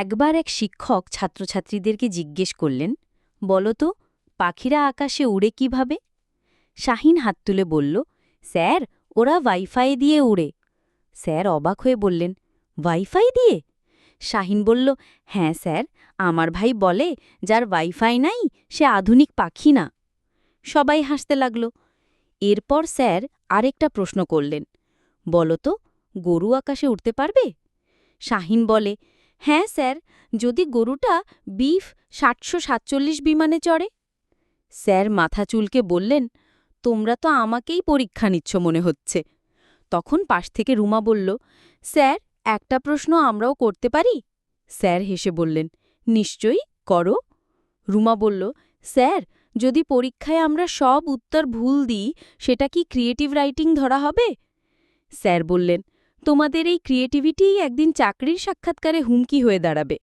একবার এক শিক্ষক ছাত্রছাত্রীদেরকে জিজ্ঞেস করলেন, বলো তো, পাখিরা আকাশে উড়ে কীভাবে? শাহিন হাত তুলে বলল, স্যার, ওরা ওয়াইফাই দিয়ে উড়ে। স্যার অবাক হয়ে বললেন, ওয়াইফাই দিয়ে? শাহিন বলল হ্যাঁ স্যার, আমার ভাই বলে, যার ওয়াইফাই নাই, সে আধুনিক পাখি না। সবাই হাসতে লাগল। এরপর স্যার আরেকটা প্রশ্ন করলেন, বলো তো, গরু আকাশে উঠতে পারবে? শাহিন বলে হ্যাঁ স্যার। যদি গরুটা বিফ সাতশো সাতচল্লিশ বিমানে চড়ে? স্যার মাথা চুলকে বললেন, তোমরা তো আমাকেই পরীক্ষা নিচ্ছ মনে হচ্ছে। তখন পাশ থেকে রুমা বলল, স্যার, একটা প্রশ্ন আমরাও করতে পারি? স্যার হেসে বললেন, নিশ্চয়ই করো। রুমা বলল, স্যার, যদি পরীক্ষায় আমরা সব উত্তর ভুল দিই, সেটা কি ক্রিয়েটিভ রাইটিং ধরা হবে? স্যার বললেন তোমাদের এই ক্রিয়েটিভিটিই একদিন চাকরির সাক্ষাৎকারে হুমকি হয়ে দাঁড়াবে।